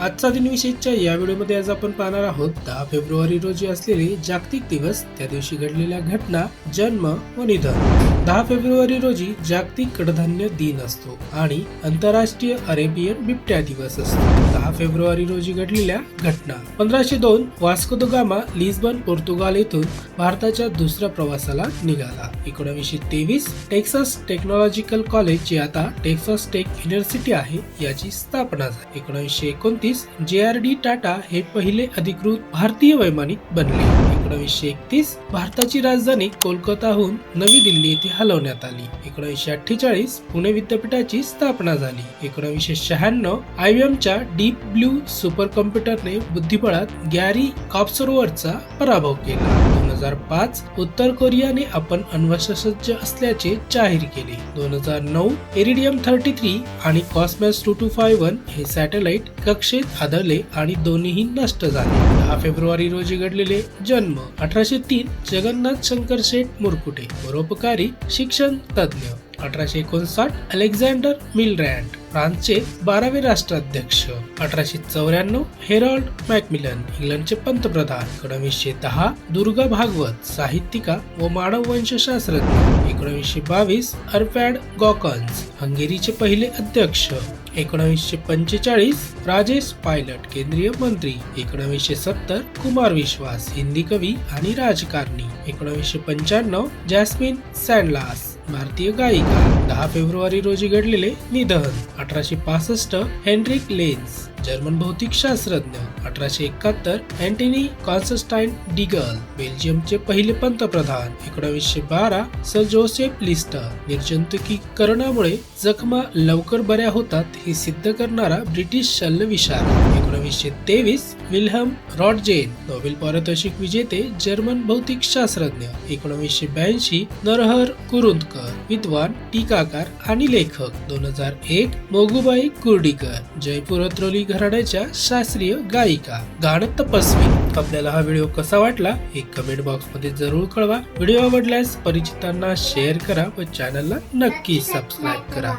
आजचा दिनविशेषच्या या व्हिडिओमध्ये आज आपण पाहणार आहोत दहा फेब्रुवारी रोजी असलेले जागतिक दिवस त्या दिवशी घडलेल्या घटना जन्म व निधन. दहा फेब्रुवारी रोजी जागतिक कडधान्य दिन असतो आणि आंतरराष्ट्रीय अरेबियन बिबट्या दिवस असतो. दहा फेब्रुवारी रोजी घडलेल्या घटना. पंधराशे दोन वास्को गामा लिस्बन पोर्तुगाल येथून भारताच्या दुसऱ्या प्रवासाला निघाला. एकोणीसशे तेवीस टेक्सास टेक्नॉलॉजिकल कॉलेज जे आता टेक्सास टेक युनिव्हर्सिटी आहे याची स्थापना झाली. एकोणीसशे एकोणतीस जे आर डी टाटा हे पहिले अधिकृत भारतीय वैमानिक बनले. एकोणीसशे एकतीस भारताची राजधानी कोलकाताहून नवी दिल्ली येथे हलवण्यात आली. एकोणीसशे अठ्ठेचाळीस पुणे विद्यापीठाची स्थापना झाली. एकोणीसशे शहाण्णव आयबीएम च्या डीप ब्ल्यू सुपर कॉम्प्युटरने बुद्धिबळात गॅरी कॉप्सरोवरचा पराभव केला. हजार पाच उत्तर कोरियाने आपण अण्वशसज्ज असल्याचे जाहीर केले. दोन हजार नऊ एरिडियम थर्टी थ्री आणि Kosmos two two five one हे सॅटेलाइट कक्षेत आदळले आणि दोन्हीही नष्ट झाले. दहा फेब्रुवारी रोजी घडलेले जन्म अठराशे तीन जगन्नाथ शंकर शेठ मुरकुटे परोपकारी शिक्षण तज्ज्ञ. अठराशे एकोणसाठ अलेक्झांडर मिलरँड फ्रान्सचे बारावे राष्ट्राध्यक्ष. अठराशे चौऱ्याण्णव हेरॉल्ड मॅकमिलन इंग्लंडचे पंतप्रधान. एकोणीसशे दहा दुर्गा भागवत साहित्यिका व मानववंशशास्त्रज्ञ एकोणीसशे बावीस अर्पॅड गॉकन्स हंगेरीचे पहिले अध्यक्ष. एकोणीसशे पंचेचाळीस राजेश पायलट केंद्रीय मंत्री. एकोणीसशे सत्तर कुमार विश्वास हिंदी कवी आणि राजकारणी. एकोणीसशे पंच्याण्णव जॅस्मिन सँडलास भारतीय गायिका दहा फेब्रुवारी रोजी घडलेले निधन अठराशे पासष्ट हेनरिक लेन्स. जर्मन भौतिक शास्त्रज्ञ अठराशे एकाहत्तर अँटनी कॉन्स्टाईन डिगल बेल्जियमचे पहिले पंतप्रधान. एकोणीसशे बारा सर जोसेफ लिस्टर. निर्जंतुकीकरणामुळे जखमा लवकर बऱ्या होतात हे सिद्ध करणारा ब्रिटिश शल्यविशार एकोणीसशे तेवीस विल्हम रॉडजेन नोबेल पारितोषिक विजेते जर्मन भौतिक शास्त्रज्ञ एकोणीसशे ब्याऐंशी नरहर कुरुंदकर विद्वान टीकाकार आणि लेखक. दोन हजार एक मोगुबाई कुर्डीकर. जयपूर अत्रोली घराण्याच्या शास्त्रीय गायिका. गाणं तपस्वी. आपल्याला हा व्हिडिओ कसा वाटला हे कमेंट बॉक्समध्ये जरूर कळवा. व्हिडिओ आवडल्यास परिचितांना शेअर करा व चॅनलला नक्की सबस्क्राईब करा.